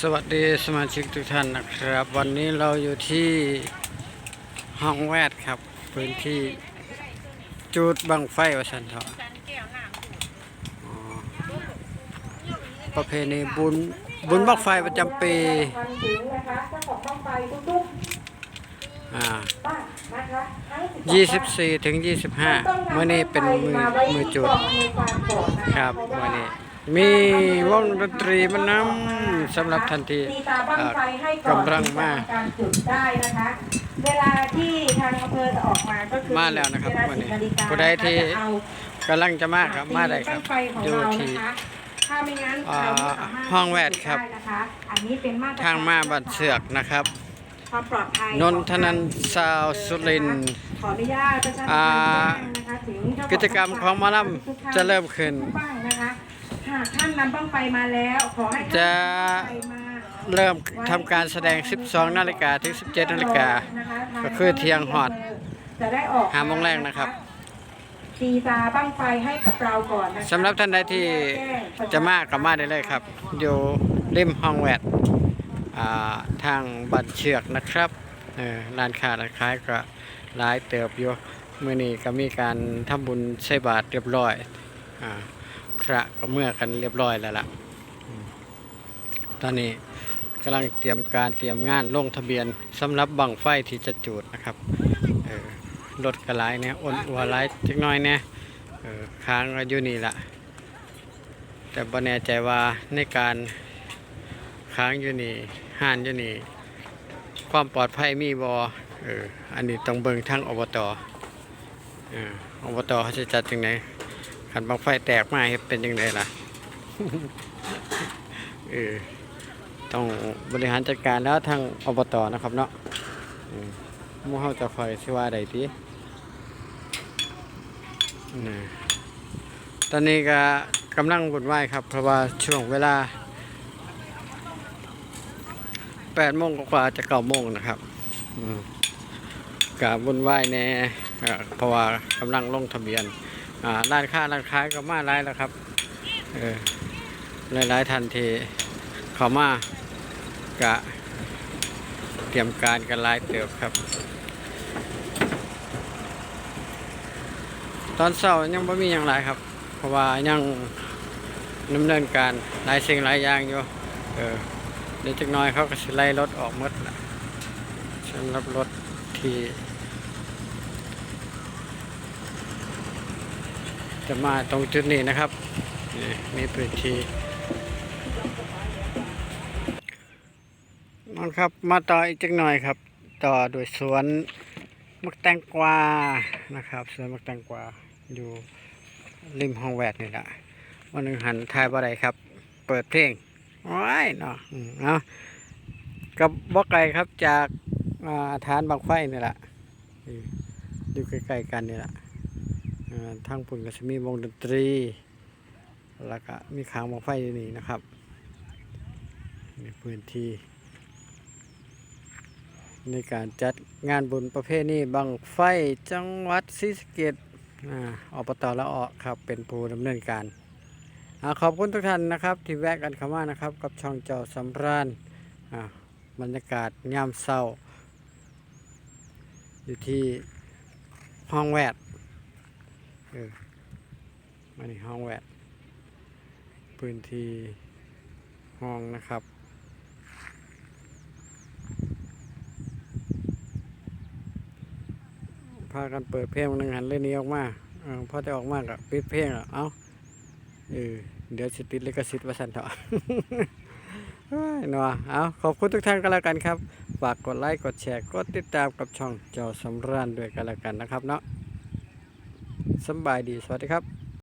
สวัสดีสมาชิกทุกท่านนะครับ วันนี้เราอยู่ที่ห้องแวดครับ พื้นที่จูดบังไฟวสันเถาะอ๋อประเพณีบุญบุญบังไฟประจำปีทันถึงนะคะเจ้าของบ้างไฟทุกอ่าๆบ้านนะคะทั้ง12 24ถึง25เมื่อนี้เป็นมือมือจุดครับวันนี้ มีวงดนตรีมานำสำหรับทันทีตีตาบ้างไฟให้ก่อนกำลังมาที่จะทำการจุดได้นะคะเวลาที่ทางอำเภอจะออกมาก็คือมาแล้วนะครับเวลาวันนี้10นาฬิกาผู้ใดที่จะเอากำลังจะมาครับมาได้ครับตีางไฟของอยู่เราที่นะคะถ้าไม่งั้นอ่าเราไม่สามารถห้องแวดครับได้นะคะอันนี้เป็นมาตรกรทางมาบัดเสือกนะครับความปลอดภัยนนทนันสาวสุรินทร์ขออนุญาตประชาสัมอ่าพันธ์แจ้งนะคะถึงเจ้าขอกิจกรรมของหมอลทุกท่านำจะเริ่มขึ้น ทุกบ้างนะคะหากท่านนำบ้างไฟมาแล้ว ขอให้ท่านจะนำบ้างไฟมาเริ่มทำการแสดง 12 นาฬิกาถึง 17 นาฬิกา ก็คือเที่ยงฮอด จะได้ออกห้าโมงแรกนะครับ ตีตาบ้างไฟให้กับเราก่อนนะคะสำหรับท่านใดที่จะมากับมาได้เลยครับ อยู่ริมห้องแวดอ่าทางบัดเชือกนะครับเออร้านค้าร้านขายก็หลายเติบอยู่มื้อนี้ก็มีการทำบุญใส่บาตรเรียบร้อยอ่า พระก็เมื่อกันเรียบร้อยแล้วล่ะอืมตอนนี้กำลังเตรียมการเตรียมงานลงทะเบียนสำหรับบังไฟที่จะจุดนะครับเออรถกระไรเนี่ยอ้นอัวไรจักหน้อยเนี่ยเออค้างก็อยู่นี่ละแต่บ่แน่ใจว่าในการค้างอยู่นี่ห้านอยู่นี่ ความปลอดภัยมีบอเอออันนี้ต้องเบิ่งทั้งอบตเอออบตเขาจะจัดจังไง ขันบังไฟแตกมาเฮ็ดเป็นยังไงล่ะเออต้องบริหารจัดการแล้วทางอบตนะครับเนาะมู่เฮาจะคอยสิว่าใดทีนะตอนนี้ก็กำลังวุ่นวครับ เพราะว่าช่วงเวลา8โมงกว่าจะ9โมงนะครับอืมก็วุ่นวแน่เอ่อเพราะว่ากำลังลงทะเบียน อ่าร้านค้าร้านขายก็มาหลายแล้วครับเออหลายๆทันทีเขามากะเตรียมการกันหลายเติบครับ ตอนเช้ายังไม่มีอย่างไรครับ เพราะว่ายังดำเนินการหลายสิ่งหลายอย่างอยู่เออเดี๋ยวจักน้อยเขาก็สิไล่รถออกมดละสำหรับรถที่ จะมาตรงจุดนี้นะครับ นี่มีพื้นที่มาครับ มาต่ออีกจักหน่อยครับ ต่อโดยสวนมักแตงกวานะครับ สวนมักแตงกวาอยู่ริมห้องแวดนี่แหละวันหนึ่งหันทายบ่ได้ครับ เปิดเพลงว้ายเนาะเอากับบ่ไกลครับจากอ่าฐานบางไฟนี่แหละอยู่ใกล้ๆกันนี่แหละ ทางปุ่นก็จะมีวงดนตรี แล้วก็มีขางบางไฟอยู่นี่นะครับมีพื้นที่ ในการจัดงานบุญประเภทนี้บังไฟจังหวัดศรีสะเกษอ่าอบตละออครับเป็นผู้ดำเนินการอขอบคุณทุกท่านนะครับ ที่แวะกันเข้ามานะครับ กับช่องเจ้าสำราญบรรยากาศยามเศร้า อยู่ที่ห้องแวด ออมาในห้องแวดพื้นที่ห้องนะครับ พากันเปิดเพลงหนึ่งหันเล่นนี้ออกมาเออพอจะออกมากับปิดเพลงแล้วเอ้าเออเดี๋ยวสิติดเลิขสิทธิ์ว่าสันเถอะเนัวเอาขอบคุณทุกท่านก็แล้วกันครับ ฝากกดไลค์ กดแชร์ กดติดตามกับช่องจ้าสำราญด้วยกันแล้วกันนะครับเนาะ สบายดี สวัสดีครับ